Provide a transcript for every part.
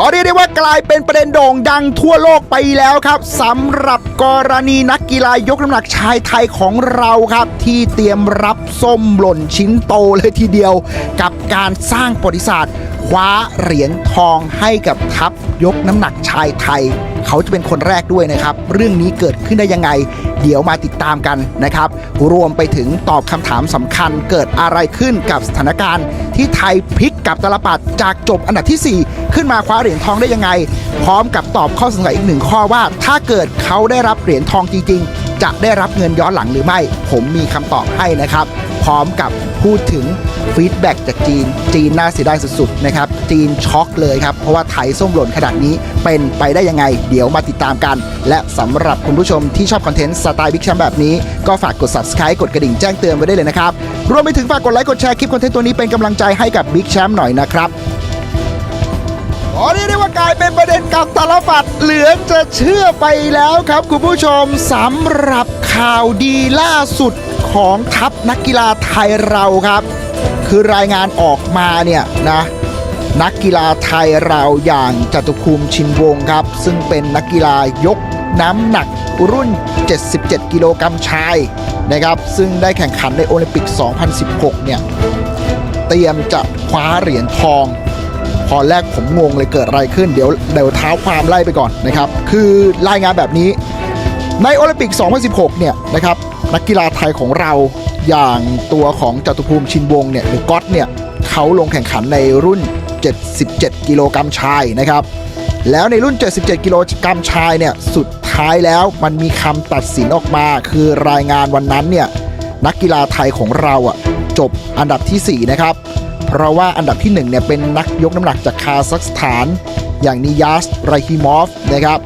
ก็เรียกได้ว่ากลายเป็นประเด็นโด่งดังทั่วโลกไปแล้วครับสำหรับกรณีนักกีฬายกน้ำหนักชายไทยของเราครับ ที่เตรียมรับส้มหล่นชิ้นโตเลยทีเดียว กับการสร้างประวัติศาสตร์คว้าเหรียญทองให้กับทัพยกน้ำหนักชายไทยเขาจะเป็นคนแรกด้วยนะครับ เรื่องนี้เกิดขึ้นได้ยังไง เดี๋ยวมาติดตามกันนะครับ รวมไปถึงตอบคำถามสำคัญเกิดอะไรขึ้นกับสถานการณ์ ที่ไทยพลิกกับตลปัดจากจบอันดับทีสี่4 ขึ้นมาคว้าเหรียญทองได้ยังไง พร้อมกับตอบข้อสงสัยอีกหนึ่งข้อว่า ถ้าเกิดเขาได้รับเหรียญทองจริงๆ จะได้รับเงินย้อนหลังหรือไม่ ผมมีคำตอบให้นะครับ พร้อมกับพูดถึงฟีดแบ็กจากจีน จีนน่าเสียดายสุดๆนะครับ จีนช็อกเลยครับ เพราะว่าไทยส้มหล่นขนาดนี้เป็นไปได้ยังไง เดี๋ยวมาติดตามกัน และสำหรับคุณผู้ชมที่ชอบคอนเทนต์สไตล์บิ๊กแชมป์แบบนี้ ก็ฝากกด subscribe กดกระดิ่งแจ้งเตือนไว้ได้เลยนะครับ รวมไปถึงฝากกดไลค์กดแชร์คลิปคอนเทนต์ตัวนี้เป็นกำลังใจให้กับบิ๊กแชมป์หน่อยนะครับอ๋อเรียกได้ว่า กลายเป็นประเด็นกับตาลปัดเหลือจะเชื่อไปแล้วครับ คุณผู้ชมสำหรับข่าวดีล่าสุดของทัพนักกีฬาไทยเราครับ คือรายงานออกมาเนี่ยนะนักกีฬาไทยเราอย่างจตุภูมิชินวงศ์ครับ ซึ่งเป็นนักกีฬายกน้ำหนักรุ่น 77 กิโลกรัมชายนะครับ ซึ่งได้แข่งขันในโอลิมปิก 2016 เนี่ย เตรียมจะคว้าเหรียญทอง พอแรกผมงงเลยเกิดอะไรขึ้นเดี๋ยวเดี๋ยวเท้าความไล่ไปก่อนนะครับ คือรายงานแบบนี้ ในโอลิมปิก 2016 เนี่ยนะครับนักกีฬาไทยของเราอย่างตัวของจตุภูมิชินวงศ์เนี่ยหรือก๊อตเนี่ยเขาลงแข่งขันในรุ่น 77 กิโลกรัมชายนะครับ แล้วในรุ่น 77 กิโลกรัมชายเนี่ยสุดท้ายแล้วมันมีคำตัดสินออกมา คือรายงานวันนั้นเนี่ยนักกีฬาไทยของเราอะจบอันดับทีสี่4 นะครับ เพราะว่าอันดับที่1เนี่ยเป็นนักยกน้ำหนักจากคาซัคสถาน อย่างนิยาสไรฮิมอฟนะครับ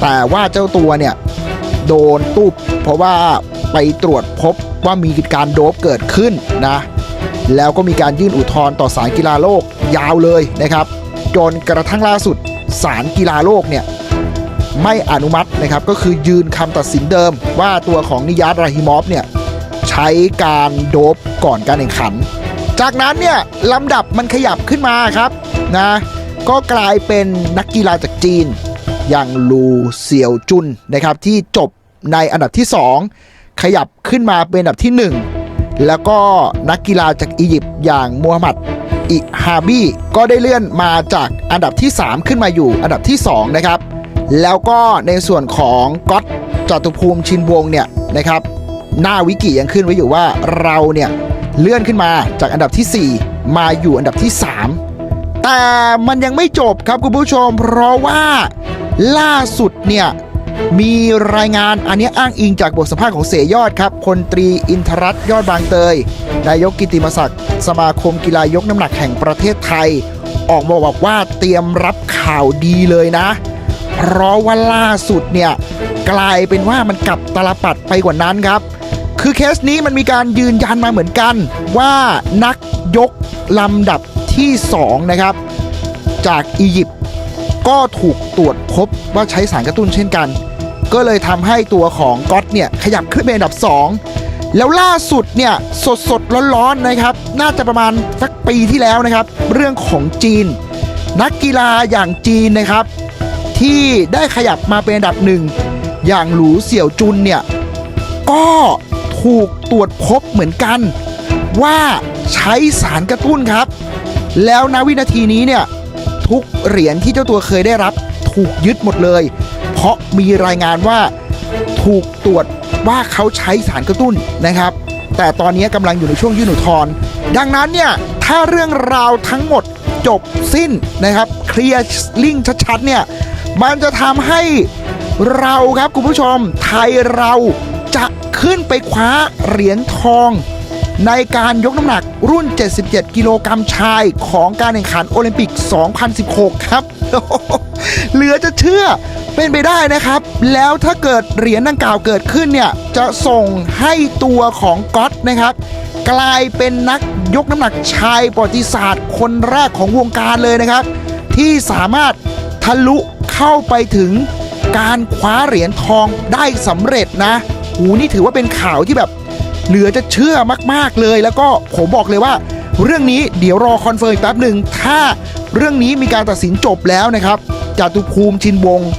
แต่ว่าเจ้าตัวเนี่ยโดนตุบเพราะว่าไปตรวจพบว่ามีการโดบเกิดขึ้นนะ แล้วก็มีการยื่นอุทธรณ์ต่อศาลกีฬาโลกยาวเลยนะครับ จนกระทั่งล่าสุดศาลกีฬาโลกเนี่ยไม่อนุมัตินะครับ ก็คือยืนคำตัดสินเดิม ว่าตัวของนิยาตราฮิมอฟเนี่ยใช้การโดบก่อนการแข่งขัน จากนั้นเนี่ยลำดับมันขยับขึ้นมาครับนะก็กลายเป็นนักกีฬาจากจีน อย่างลูเสี่ยวจุนนะครับที่จบในอันดับที่ 2 ขยับขึ้นมาเป็นอันดับที่ 1 แล้วก็นักกีฬาจากอียิปต์อย่างมูฮัมหมัดอิฮาบีก็ได้เลื่อนมาจากอันดับที่ 3 ขึ้นมาอยู่อันดับที่ 2 นะครับ แล้วก็ในส่วนของก๊อตจตุภูมิชินวงเนี่ยนะครับ หน้าวิกิยังขึ้นไว้อยู่ว่าเราเนี่ย เลื่อนขึ้นมาจากอันดับที่ 4 มาอยู่อันดับที่ 3 แต่มันยังไม่จบครับคุณผู้ชม เพราะว่าล่าสุดเนี่ยมีรายงานอันนี้อ้างอิงจากบทสัมภาษณ์ของเสยยอดครับพลตรีอินทรัตยอดบางเตย นายกกิติมศักดิ์ สมาคมกีฬายกน้ำหนักแห่งประเทศไทย ออกมาบอกว่าเตรียมรับข่าวดีเลยนะ เพราะว่าล่าสุดเนี่ยกลายเป็นว่ามันกลับตลปัดไปกว่านั้นครับ คือเคสนี้มันมีการยืนยันมาเหมือนกัน ว่านักยกลำดับที่ 2 นะครับ จากอียิปต์ก็ถูกตรวจพบว่าใช้สารกระตุ้นเช่นกัน ก็เลยทำให้ตัวของก๊อตเนี่ย ขยับขึ้นเป็นอันดับ 2 แล้วล่าสุดเนี่ย สดสดร้อนๆนะครับ น่าจะประมาณสักปีที่แล้วนะครับ เรื่องของจีน นักกีฬาอย่างจีนนะครับ ที่ได้ขยับมาเป็นอันดับหนึ่งอย่างหลูเสี่ยวจุนเนี่ยก็ ถูกตรวจพบเหมือนกัน ว่าใช้สารกระตุ้นครับ แล้วณวินาทีนี้เนี่ยทุกเหรียญที่เจ้าตัวเคยได้รับถูกยึดหมดเลย เพราะมีรายงานว่าถูกตรวจว่าเขาใช้สารกระตุ้นนะครับ แต่ตอนนี้กำลังอยู่ในช่วงยื่นอุทธรณ์ดังนั้นเนี่ยถ้าเรื่องราวทั้งหมดจบสิ้นนะครับ เคลียร์ลิงชัดๆเนี่ยมันจะทำให้เราครับคุณผู้ชมไทยเราจะ ขึ้นไปคว้าเหรียญทอง ในการยกน้ำหนักรุ่น 77 กิโลกรัมชายของการแข่งขันโอลิมปิก 2016 ครับ เหลือจะเชื่อเป็นไปได้นะครับ แล้วถ้าเกิดเหรียญดังกล่าวเกิดขึ้นเนี่ย จะส่งให้ตัวของก๊อตนะครับ กลายเป็นนักยกน้ำหนักชายประวัติศาสตร์ คนแรกของวงการเลยนะครับ ที่สามารถทะลุเข้าไปถึงการคว้าเหรียญทองได้สำเร็จนะ หูนี่ถือว่าเป็นข่าวที่แบบ เหลือจะเชื่อมากๆเลย แล้วก็ผมบอกเลยว่า เรื่องนี้เดี๋ยวรอคอนเฟิร์มอีกแป๊บหนึ่งถ้าเรื่องนี้มีการตัดสินจบแล้วนะครับจตุภูมิชินวงศ์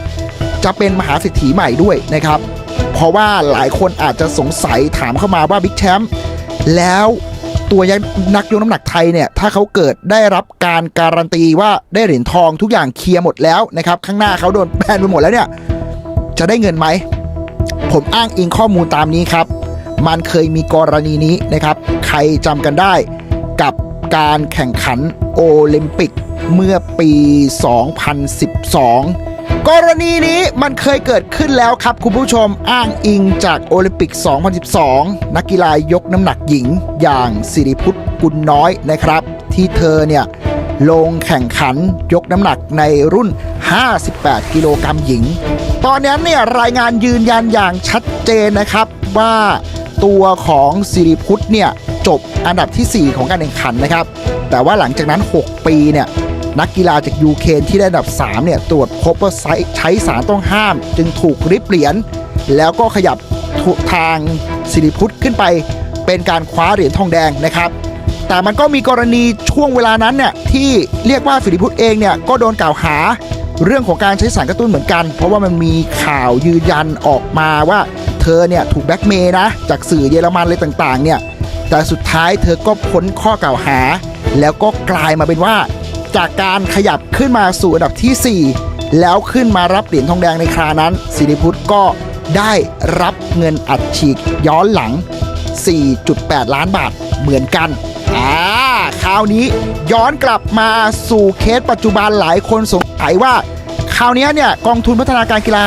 จะเป็นมหาเศรษฐีใหม่ด้วยนะครับ เพราะว่าหลายคนอาจจะสงสัยถามเข้ามาว่าบิ๊กแชมป์แล้วตัวยักนักยกน้ำหนักไทยเนี่ย ถ้าเขาเกิดได้รับการการันตีว่าได้เหรียญทองทุกอย่างเคลียร์หมดแล้วนะครับ ข้างหน้าเขาโดนแบนไปหมดแล้วเนี่ย จะได้เงินไหม ผมอ้างอิงข้อมูลตามนี้ครับ มันเคยมีกรณีนี้นะครับ ใครจำกันได้กับการแข่งขันโอลิมปิกเมื่อปี 2012 กรณีนี้มันเคยเกิดขึ้นแล้วครับ คุณผู้ชมอ้างอิงจากโอลิมปิก 2012 นักกีฬายกน้ำหนักหญิงอย่างสิริพุทธกุลน้อยนะครับ ที่เธอเนี่ยลงแข่งขันยกน้ำหนักในรุ่น 58 กิโลกรัมหญิง ตอนนั้นเนี่ยรายงานยืนยันอย่างชัดเจนนะครับว่าตัวของสิริพุทธเนี่ยจบอันดับทีสี่ 4 ของการแข่งขันนะครับ แต่ว่าหลังจากนั้น 6 ปีเนี่ยนักกีฬาจากยูเครนที่ได้อันดับ 3 เนี่ยตรวจพบว่าใช้สารต้องห้าม จึงถูกริบเหรียญแล้วก็ขยับทางสิริพุทธขึ้นไป เป็นการคว้าเหรียญทองแดงนะครับ แต่มันก็มีกรณีช่วงเวลานั้นเนี่ยที่เรียกว่าฟิลิพุทธเองเนี่ยก็โดนกล่าวหา เรื่องของการใช้สารกระตุ้นเหมือนกัน เพราะว่ามันมีข่าวยืนยันออกมาว่าเธอเนี่ยถูกแบ็กเมย์นะ จากสื่อเยอรมันเลยต่างๆเนี่ยแต่สุดท้ายเธอก็พ้นข้อกล่าวหา แล้วก็กลายมาเป็นว่า จากการขยับขึ้นมาสู่อันดับทีสี่4 แล้วขึ้นมารับเหรียญทองแดงในครานั้นสิริพุทธก็ได้รับเงินอัดฉีดย้อนหลัง 4.8 ล้านบาทเหมือนกันอ่า คราวนี้ ย้อนกลับมาสู่เคสปัจจุบันหลายคนสงสัยว่า คราวนี้เนี่ยกองทุนพัฒนาการกีฬา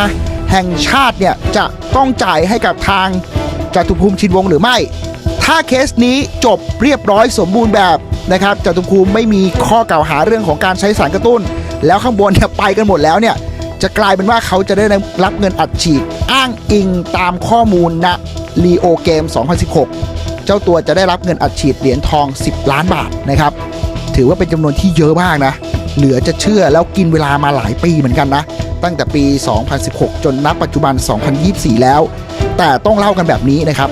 แห่งชาติเนี่ยจะต้องจ่ายให้กับทางจตุภูมิชินวงศ์หรือไม่ ถ้าเคสนี้จบเรียบร้อยสมบูรณ์แบบนะครับจตุภูมิไม่มีข้อกล่าวหาเรื่องของการใช้สารกระตุ้น แล้วข้างบนเนี่ยไปกันหมดแล้วเนี่ยจะกลายเป็นว่าเขาจะได้รับเงินอัดฉีด อ้างอิงตามข้อมูลณลีโอเกม 2016 เจ้าตัวจะได้รับเงินอัดฉีดเหรียญทอง 10 ล้านบาทนะครับ ถือว่าเป็นจำนวนที่เยอะมากนะ เหลือจะเชื่อแล้วกินเวลามาหลายปีเหมือนกันนะ ตั้งแต่ปี 2016 จนนับปัจจุบัน 2024 แล้ว แต่ต้องเล่ากันแบบนี้นะครับ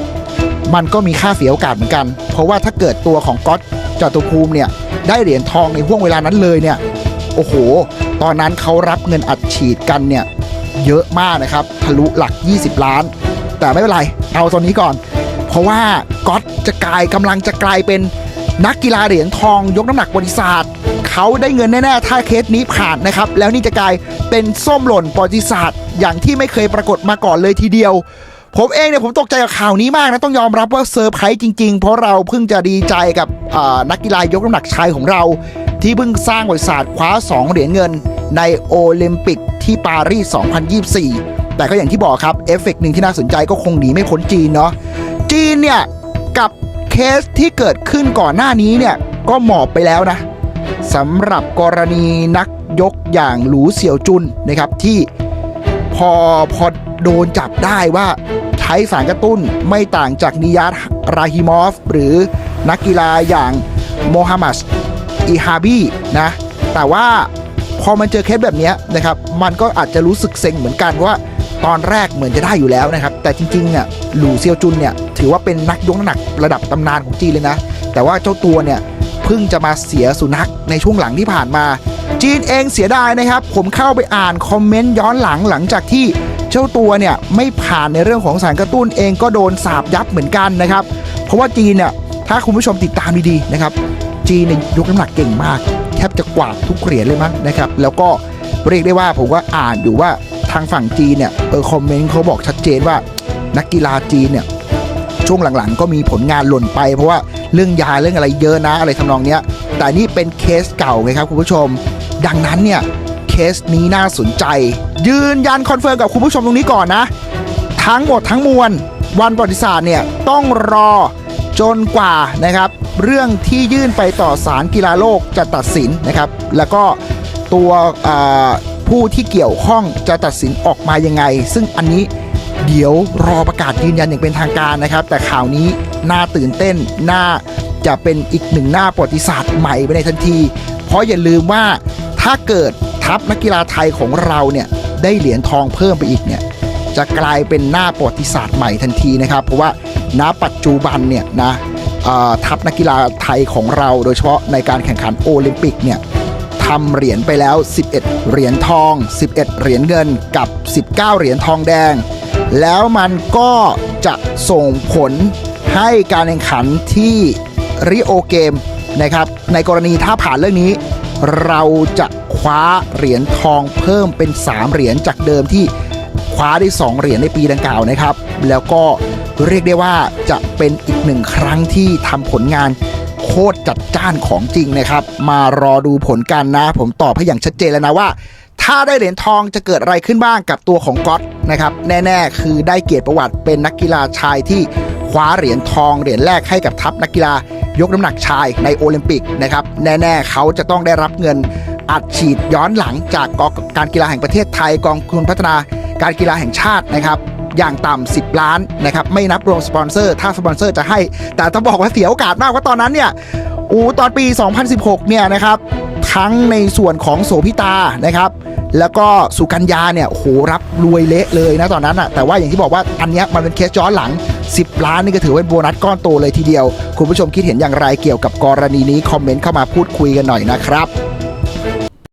มันก็มีค่าเสียโอกาสเหมือนกัน เพราะว่าถ้าเกิดตัวของก๊อตจตุภูมิเนี่ยได้เหรียญทองในห่วงเวลานั้นเลยเนี่ย โอ้โห ตอนนั้นเขารับเงินอัดฉีดกันเนี่ยเยอะมากนะครับ ทะลุหลัก 20 ล้าน แต่ไม่เป็นไร เอาตอนนี้ก่อน เพราะว่าก๊อต จะกลายกำลังจะกลายเป็นนักกีฬาเหรียญทองยกน้ำหนักบริษัทเขาได้เงินแน่ๆถ้าเคสนี้ผ่านนะครับ แล้วนี่จะกลายเป็นส้มหล่นประวัติศาสตร์ อย่างที่ไม่เคยปรากฏมาก่อนเลยทีเดียว ผมเองเนี่ยผมตกใจกับข่าวนี้มากนะ ต้องยอมรับว่าเซอร์ไพรส์จริงๆ เพราะเราเพิ่งจะดีใจกับนักกีฬายกน้ำหนักชายของเรา ที่เพิ่งสร้างบริษัทคว้า 2 เหรียญเงิน ในโอลิมปิกที่ปารีส 2024 แต่ก็อย่างที่บอกครับเอฟเฟกต์หนึ่งที่น่าสนใจก็คงหนีไม่พ้นจีนเนาะจีนเนี่ย กับเคสที่เกิดขึ้นก่อนหน้านี้เนี่ยก็หมอบไปแล้วนะสำหรับกรณีนักยกอย่างหลูเสี่ยวจุนนะครับที่พอพอโดนจับได้ว่าใช้สารกระตุ้นไม่ต่างจากนิยัตราฮิมอฟ หรือนักกีฬาอย่างโมฮัมหมัดอิฮาบีนะแต่ว่าพอมันเจอเคสแบบนี้นะครับ มันก็อาจจะรู้สึกเซ็งเหมือนกันว่าตอนแรกเหมือนจะได้อยู่แล้วนะครับ แต่จริงๆเนี่ยหลูเซียวจุนเนี่ย ถือว่าเป็นนักยกน้ำหนักระดับตำนานของจีนเลยนะ แต่ว่าเจ้าตัวเนี่ยเพิ่งจะมาเสียสุนัขในช่วงหลังที่ผ่านมา จีนเองเสียดายนะครับ ผมเข้าไปอ่านคอมเมนต์ย้อนหลังหลังจากที่เจ้าตัวเนี่ยไม่ผ่านในเรื่องของสารกระตุ้นเองก็โดนสาบยับเหมือนกันนะครับ เพราะว่าจีนเนี่ยถ้าคุณผู้ชมติดตามดีๆนะครับ จีนเนี่ยยกน้ำหนักเก่งมากแทบจะกวาดทุกเหรียญเลยมั้งนะครับ แล้วก็เรียกได้ว่าผมว่าอ่านอยู่ว่าทางฝั่งจีนเนี่ยเออคอมเมนต์เขาบอกชัดเจนว่านักกีฬาจีนเนี่ย ช่วงหลังๆ ก็มีผลงานหล่นไป เพราะว่าเรื่องยาเรื่องอะไรเยอะนะอะไรทำนองเนี้ย แต่นี่เป็นเคสเก่าไงครับคุณผู้ชม ดังนั้นเนี่ยเคสนี้น่าสนใจ ยืนยันคอนเฟิร์มกับคุณผู้ชมตรงนี้ก่อนนะ ทั้งหมดทั้งมวลวันประวัติศาสตร์เนี่ยต้องรอจนกว่านะครับ เรื่องที่ยื่นไปต่อศาลกีฬาโลกจะตัดสินนะครับ แล้วก็ตัวผู้ที่เกี่ยวข้องจะตัดสินออกมายังไง ซึ่งอันนี้ เดี๋ยวรอประกาศยืนยันอย่างเป็นทางการนะครับ แต่ข่าวนี้น่าตื่นเต้นน่าจะเป็นอีกหนึ่งหน้าประวัติศาสตร์ใหม่ไปในทันที เพราะอย่าลืมว่าถ้าเกิดทัพนักกีฬาไทยของเราเนี่ยได้เหรียญทองเพิ่มไปอีกเนี่ยจะกลายเป็นหน้าประวัติศาสตร์ใหม่ทันทีนะครับ เพราะว่าณปัจจุบันเนี่ยนะทัพนักกีฬาไทยของเราโดยเฉพาะในการแข่งขันโอลิมปิกเนี่ยทำเหรียญไปแล้ว 11 เหรียญทอง 11 เหรียญเงินกับ 19 เหรียญทองแดง แล้วมันก็จะส่งผลให้การแข่งขันที่ริโอเกมนะครับ ในกรณีถ้าผ่านเรื่องนี้ เราจะคว้าเหรียญทองเพิ่มเป็น 3 เหรียญจากเดิมที่คว้าได้ 2 เหรียญในปีดังกล่าวนะครับ แล้วก็เรียกได้ว่าจะเป็นอีกหนึ่งครั้งที่ทำผลงานโคตรจัดจ้านของจริงนะครับ มารอดูผลกันนะ ผมตอบให้อย่างชัดเจนแล้วนะว่า ถ้าได้เหรียญทองจะเกิดอะไรขึ้นบ้างกับตัวของก๊อตนะครับแน่ๆ คือได้เกียรติประวัติเป็นนักกีฬาชายที่คว้าเหรียญทองเหรียญแรกให้กับทัพนักกีฬายกน้ำหนักชายในโอลิมปิกนะครับแน่ๆ เขาจะต้องได้รับเงินอัดฉีดย้อนหลังจากกองการกีฬาแห่งประเทศไทยกองทุนพัฒนาการกีฬาแห่งชาตินะครับอย่างต่ำ10 ล้านนะครับไม่นับรวมสปอนเซอร์ถ้าสปอนเซอร์จะให้ แต่ต้องบอกว่าเสียโอกาสมากว่าตอนนั้นเนี่ยอูตอนปี 2016 เนี่ยนะครับ ทั้งในส่วนของโสพิตานะครับ แล้วก็สุกัญญาเนี่ยโหรับรวยเละเลยนะตอนนั้นอะแต่ว่าอย่างที่บอกว่าอันเนี้ยมันเป็นเคสย้อนหลัง 10 ล้านนี่ก็ถือเป็นโบนัสก้อนโตเลยทีเดียว คุณผู้ชมคิดเห็นอย่างไรเกี่ยวกับกรณีนี้คอมเมนต์เข้ามาพูดคุยกันหน่อยนะครับ